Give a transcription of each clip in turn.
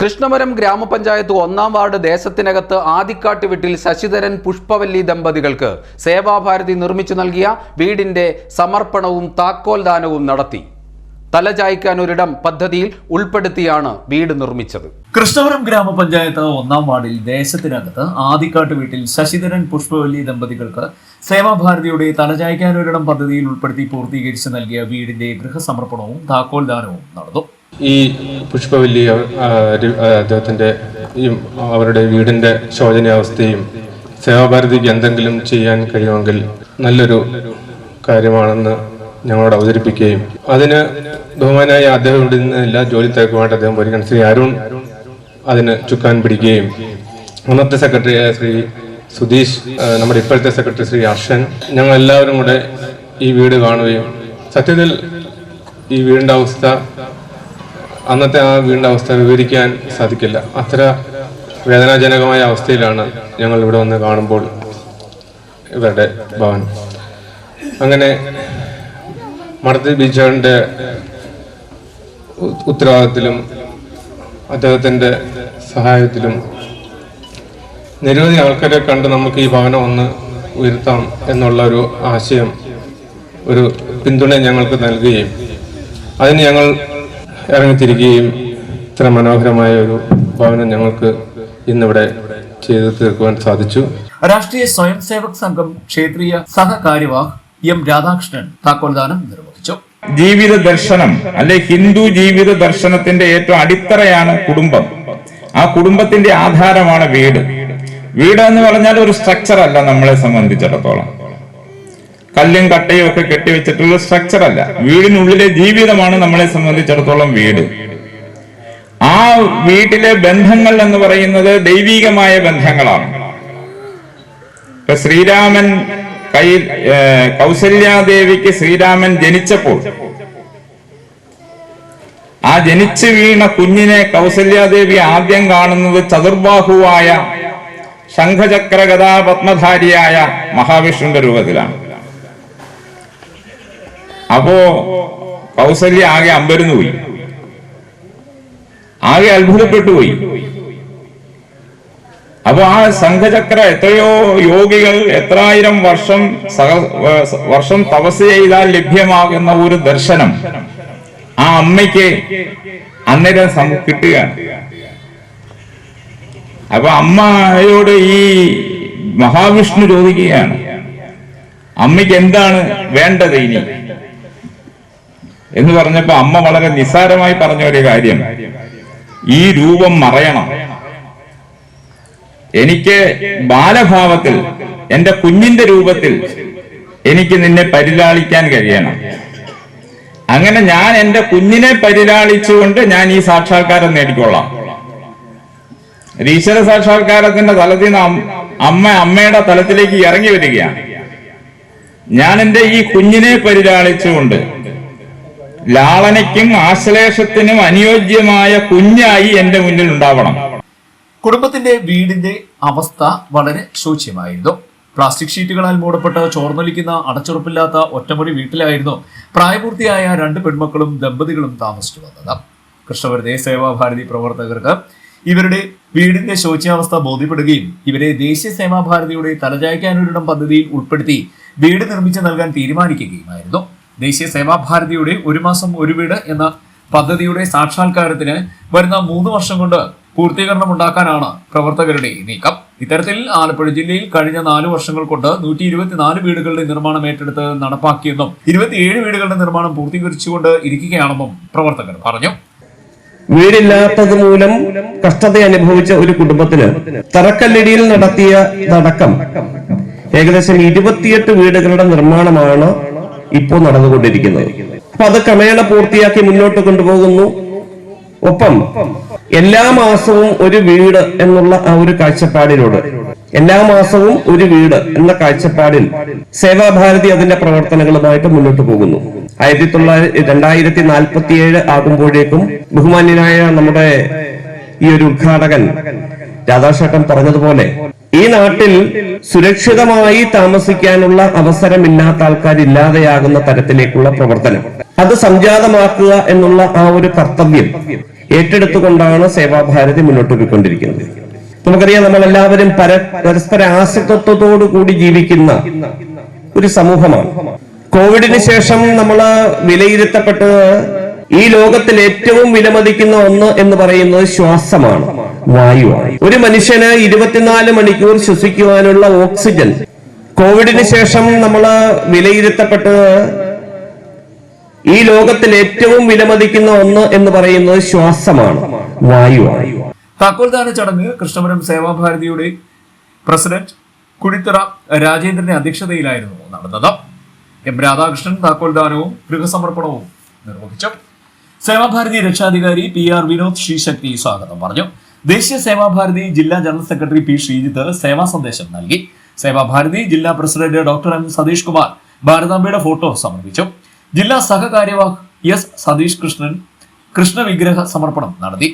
കൃഷ്ണപുരം ഗ്രാമപഞ്ചായത്ത് ഒന്നാം വാർഡ് ദേശത്തിനകത്ത് ആദിക്കാട്ട് വീട്ടിൽ ശശിധരൻ പുഷ്പവല്ലി ദമ്പതികൾക്ക് സേവാഭാരതി നിർമ്മിച്ചു നൽകിയ വീടിന്റെ സമർപ്പണവും താക്കോൽ ദാനവും നടത്തി. തലചായ്ക്കാൻ ഒരിടം പദ്ധതിയിൽ ഉൾപ്പെടുത്തിയാണ് വീട് നിർമ്മിച്ചത്. കൃഷ്ണപുരം ഗ്രാമപഞ്ചായത്ത് ഒന്നാം വാർഡിൽ ദേശത്തിനകത്ത് ആദിക്കാട്ട് വീട്ടിൽ ശശിധരൻ പുഷ്പവല്ലി ദമ്പതികൾക്ക് സേവാഭാരതിയുടെ തലചായ്ക്കാൻ ഒരിടം പദ്ധതിയിൽ ഉൾപ്പെടുത്തി പൂർത്തീകരിച്ച് നൽകിയ വീടിന്റെ ഗൃഹസമർപ്പണവും താക്കോൽദാനവും നടന്നു. ഈ പുഷ്പവല്ലി അദ്ദേഹത്തിന്റെ അവരുടെ വീടിന്റെ ശോചനീയാവസ്ഥയും സേവാഭാരതിക്ക് എന്തെങ്കിലും ചെയ്യാൻ കഴിയുമെങ്കിൽ നല്ലൊരു കാര്യമാണെന്ന് ഞങ്ങളോട് അവതരിപ്പിക്കുകയും അതിന് ബഹുമാനായ അദ്ദേഹം ഇവിടെ നിന്ന് എല്ലാ ജോലി തിരക്കുമായിട്ട് അദ്ദേഹം പോയിരിക്കണം ശ്രീ അരുൺ അതിന് ചുക്കാൻ പിടിക്കുകയും അന്നത്തെ സെക്രട്ടറിയായ ശ്രീ സുധീഷ് നമ്മുടെ ഇപ്പോഴത്തെ സെക്രട്ടറി ശ്രീ ഹർഷൻ ഞങ്ങൾ എല്ലാവരും കൂടെ ഈ വീട് കാണുകയും സത്യത്തിൽ ഈ വീടിന്റെ അവസ്ഥ അന്നത്തെ ആ വീടിന്റെ അവസ്ഥ വിവരിക്കാൻ സാധിക്കില്ല. അത്ര വേദനാജനകമായ അവസ്ഥയിലാണ് ഞങ്ങൾ ഇവിടെ വന്ന് കാണുമ്പോൾ ഇവരുടെ ഭവനം. അങ്ങനെ മടത്തി ബീച്ചറിന്റെ ഉത്തരവാദിത്തത്തിലും അദ്ദേഹത്തിന്റെ സഹായത്തിലും നിരവധി ആൾക്കാരെ കണ്ട് നമുക്ക് ഈ ഭവനം ഒന്ന് ഉയർത്താം എന്നുള്ള ഒരു ആശയം ഒരു പിന്തുണ ഞങ്ങൾക്ക് നൽകുകയും അതിന് ഞങ്ങൾ ഇറങ്ങിത്തിരിക്കുകയും ഇത്ര മനോഹരമായ ഒരു ഭവനം ഞങ്ങൾക്ക് ഇന്നിവിടെ ചെയ്തു തീർക്കുവാൻ സാധിച്ചു. രാഷ്ട്രീയ സ്വയം സേവക് സംഘം ക്ഷേത്രീയ സഹകാര്യവാഹ് എം രാധാകൃഷ്ണൻ താക്കോൽദാനം നിർവഹിച്ചു. ജീവിത ദർശനം അല്ലെ ഹിന്ദു ജീവിത ദർശനത്തിന്റെ ഏറ്റവും അടിത്തറയാണ് കുടുംബം. ആ കുടുംബത്തിന്റെ ആധാരമാണ് വീട്. വീട് എന്ന് പറഞ്ഞാൽ ഒരു സ്ട്രക്ചർ അല്ല നമ്മളെ സംബന്ധിച്ചിടത്തോളം. കല്ലും കട്ടയും ഒക്കെ കെട്ടിവെച്ചിട്ടുള്ള സ്ട്രക്ചർ അല്ല. വീടിനുള്ളിലെ ജീവിതമാണ് നമ്മളെ സംബന്ധിച്ചിടത്തോളം വീട്. ആ വീട്ടിലെ ബന്ധങ്ങൾ എന്ന് പറയുന്നത് ദൈവീകമായ ബന്ധങ്ങളാണ്. ഇപ്പൊ ശ്രീരാമൻ കയ്യിൽ കൗസല്യാദേവിക്ക് ശ്രീരാമൻ ജനിച്ചപ്പോൾ ആ ജനിച്ചു വീണ കുഞ്ഞിനെ കൗസല്യാദേവി ആദ്യം കാണുന്നത് ചതുർബാഹുവായ ശംഖചക്ര ഗതാപത്മധാരിയായ മഹാവിഷ്ണുവിന്റെ രൂപത്തിലാണ്. അപ്പോ കൗസല്യ ആകെ അമ്പരന്ന് പോയി. ആകെ അത്ഭുതപ്പെട്ടു പോയി. അപ്പൊ ആ സംഘചക്ര എത്രയോ യോഗികൾ എത്രായിരം വർഷം സഹ വർഷം തപസ് ചെയ്താൽ ലഭ്യമാകുന്ന ഒരു ദർശനം ആ അമ്മയ്ക്ക് അന്നേരം കിട്ടുകയാണ്. അപ്പൊ അമ്മയോട് ഈ മഹാവിഷ്ണു ചോദിക്കുകയാണ് അമ്മയ്ക്ക് എന്താണ് വേണ്ടത് ഇനി? എന്ന് പറഞ്ഞപ്പോ അമ്മ വളരെ നിസ്സാരമായി പറഞ്ഞ ഒരു കാര്യം. ഈ രൂപം മറയണം. എനിക്ക് ബാലഭാവത്തിൽ എന്റെ കുഞ്ഞിന്റെ രൂപത്തിൽ എനിക്ക് നിന്നെ പരിലാളിക്കാൻ കഴിയണം. അങ്ങനെ ഞാൻ എന്റെ കുഞ്ഞിനെ പരിലാളിച്ചുകൊണ്ട് ഞാൻ ഈ സാക്ഷാത്കാരം നേടിക്കൊള്ളാം. ഈശ്വര സാക്ഷാത്കാരത്തിന്റെ തലത്തിൽ നിന്ന് അമ്മ അമ്മയുടെ തലത്തിലേക്ക് ഇറങ്ങി വരികയാണ്. ഞാൻ എന്റെ ഈ കുഞ്ഞിനെ പരിലാളിച്ചുകൊണ്ട് ലാളനയ്ക്കും ആശ്ലേഷത്തിനും അനുയോജ്യമായ കുഞ്ഞായി എന്റെ മുന്നിൽ ഉണ്ടാവണം. കുടുംബത്തിന്റെ വീടിന്റെ അവസ്ഥ വളരെ ശോച്യമായിരുന്നു. പ്ലാസ്റ്റിക് ഷീറ്റുകളാൽ മൂടപ്പെട്ട് ചോർന്നൊലിക്കുന്ന അടച്ചുറപ്പില്ലാത്ത ഒറ്റമുറി വീട്ടിലായിരുന്നു പ്രായപൂർത്തിയായ രണ്ട് പെൺമക്കളും ദമ്പതികളും താമസിച്ചു വന്നത്. കൃഷ്ണവർദ്ധേ സേവാഭാരതി പ്രവർത്തകർക്ക് ഇവരുടെ വീടിന്റെ ശോച്യാവസ്ഥ ബോധ്യപ്പെടുകയും ഇവരെ ദേശീയ സേവാഭാരതിയുടെ തലചായ്ക്കാനൊരിടം പദ്ധതിയിൽ ഉൾപ്പെടുത്തി വീട് നിർമ്മിച്ചു നൽകാൻ തീരുമാനിക്കുകയുമായിരുന്നു. ദേശീയ സേവാഭാരതിയുടെ ഒരു മാസം ഒരു വീട് എന്ന പദ്ധതിയുടെ സാക്ഷാത്കാരത്തിന് വരുന്ന മൂന്ന് വർഷം കൊണ്ട് പൂർത്തീകരണം ഉണ്ടാക്കാനാണ് പ്രവർത്തകരുടെ നീക്കം. ഇത്തരത്തിൽ ആലപ്പുഴ ജില്ലയിൽ കഴിഞ്ഞ നാല് വർഷങ്ങൾ കൊണ്ട് നൂറ്റി ഇരുപത്തിനാല് വീടുകളുടെ നിർമ്മാണം ഏറ്റെടുത്ത് നടപ്പാക്കിയെന്നും ഇരുപത്തിയേഴ് വീടുകളുടെ നിർമ്മാണം പൂർത്തീകരിച്ചുകൊണ്ട് ഇരിക്കുകയാണെന്നും പ്രവർത്തകർ പറഞ്ഞു. വീടില്ലാത്തത് മൂലം കഷ്ടത അനുഭവിച്ച ഒരു കുടുംബത്തിന് തറക്കല്ലിടിയിൽ നടത്തിയ നടക്കം ഏകദേശം ഇരുപത്തിയെട്ട് വീടുകളുടെ നിർമ്മാണമാണ് ഇപ്പോൾ നടന്നുകൊണ്ടിരിക്കുന്നത്. അപ്പൊ അത് ക്രമേണ പൂർത്തിയാക്കി മുന്നോട്ട് കൊണ്ടുപോകുന്നു. ഒപ്പം എല്ലാ മാസവും ഒരു വീട് എന്നുള്ള ആ ഒരു കാഴ്ചപ്പാടിലൂടെ എല്ലാ മാസവും ഒരു വീട് എന്ന കാഴ്ചപ്പാടിൽ സേവാഭാരതി അതിന്റെ പ്രവർത്തനങ്ങളുമായിട്ട് മുന്നോട്ട് പോകുന്നു. ആയിരത്തി തൊള്ളായിരത്തി രണ്ടായിരത്തി നാൽപ്പത്തി ഏഴ് ആകുമ്പോഴേക്കും ബഹുമാന്യനായ നമ്മുടെ ഈ ഒരു ഉദ്ഘാടകൻ രാധാശേട്ടൻ പറഞ്ഞതുപോലെ ഈ നാട്ടിൽ സുരക്ഷിതമായി താമസിക്കാനുള്ള അവസരമില്ലാത്ത ആൾക്കാർ ഇല്ലാതെയാകുന്ന തരത്തിലേക്കുള്ള പ്രവർത്തനം. അത് സംജാതമാക്കുക എന്നുള്ള ആ ഒരു കർത്തവ്യം ഏറ്റെടുത്തുകൊണ്ടാണ് സേവാഭാരതി മുന്നോട്ട് പോയിക്കൊണ്ടിരിക്കുന്നത്. നമുക്കറിയാം നമ്മൾ എല്ലാവരും പര പരസ്പര ആശ്രിതത്വത്തോടു കൂടി ജീവിക്കുന്ന ഒരു സമൂഹമാണ്. കോവിഡിന് ശേഷം നമ്മൾ വിലയിരുത്തപ്പെട്ടത് ഈ ലോകത്തിൽ ഏറ്റവും വിലമതിക്കുന്ന ഒന്ന് എന്ന് പറയുന്നത് ശ്വാസമാണ് വായുവാണ്. ഒരു മനുഷ്യന് ഇരുപത്തിനാല് മണിക്കൂർ ശ്വസിക്കുവാനുള്ള ഓക്സിജൻ. കോവിഡിന് ശേഷം നമ്മൾ വിലയിരുത്തപ്പെട്ടത് ഈ ലോകത്തിൽ ഏറ്റവും വിലമതിക്കുന്ന ഒന്ന് എന്ന് പറയുന്നത് ശ്വാസമാണ് വായുവാണ്. താക്കോൽദാന ചടങ്ങ് കൃഷ്ണപുരം സേവാഭാരതിയുടെ പ്രസിഡന്റ് കുഴിത്തറ രാജേന്ദ്രന്റെ അധ്യക്ഷതയിലായിരുന്നു നടന്നത്. എം രാധാകൃഷ്ണൻ താക്കോൽദാനവും ഗൃഹസമർപ്പണവും നിർവഹിച്ചു. സേവാഭാരതി രക്ഷാധികാരി പി ആർ വിനോദ് ശ്രീശക്തി സ്വാഗതം പറഞ്ഞു. ദേശീയ സേവാഭാരതി ജില്ലാ ജനറൽ സെക്രട്ടറി പി ശ്രീജിത്ത് സേവാ സന്ദേശം നൽകി. സേവാഭാരതി ജില്ലാ president doctor M Satheesh Kumar ഭാരതാംബയുടെ photo സമർപ്പിച്ചു. ജില്ലാ സഹകാര്യവാഹ് എസ് സതീഷ് കൃഷ്ണൻ കൃഷ്ണ വിഗ്രഹ സമർപ്പണം നടത്തി.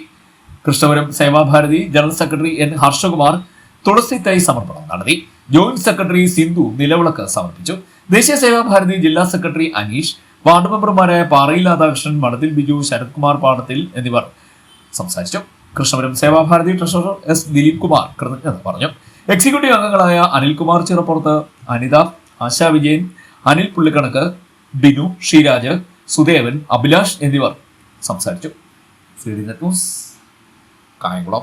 Krishnapuram Sevabharathi general secretary N Harshakumar തുളസി തൈ സമർപ്പണം നടത്തി. ജോയിന്റ് സെക്രട്ടറി സിന്ധു നിലവിളക്ക് സമർപ്പിച്ചു. ദേശീയ സേവാഭാരതി ജില്ലാ സെക്രട്ടറി അനീഷ് വാർഡ് മെമ്പർമാരായ പാറയിൽ രാധാകൃഷ്ണൻ മണത്തിൽ ബിജു ശരത് കുമാർ പാടത്തിൽ എന്നിവർ സംസാരിച്ചു. കൃഷ്ണപുരം സേവാഭാരതി ട്രഷറർ എസ് ദിലീപ് കുമാർ കൃതജ്ഞത പറഞ്ഞു. എക്സിക്യൂട്ടീവ് അംഗങ്ങളായ അനിൽകുമാർ ചിറപ്പുറത്ത് അനിത ആശാ വിജയൻ അനിൽ പുള്ളിക്കണക്ക് ബിനു ശ്രീരാജ് സുദേവൻ അഭിലാഷ് എന്നിവർ സംസാരിച്ചു. കായംകുളം.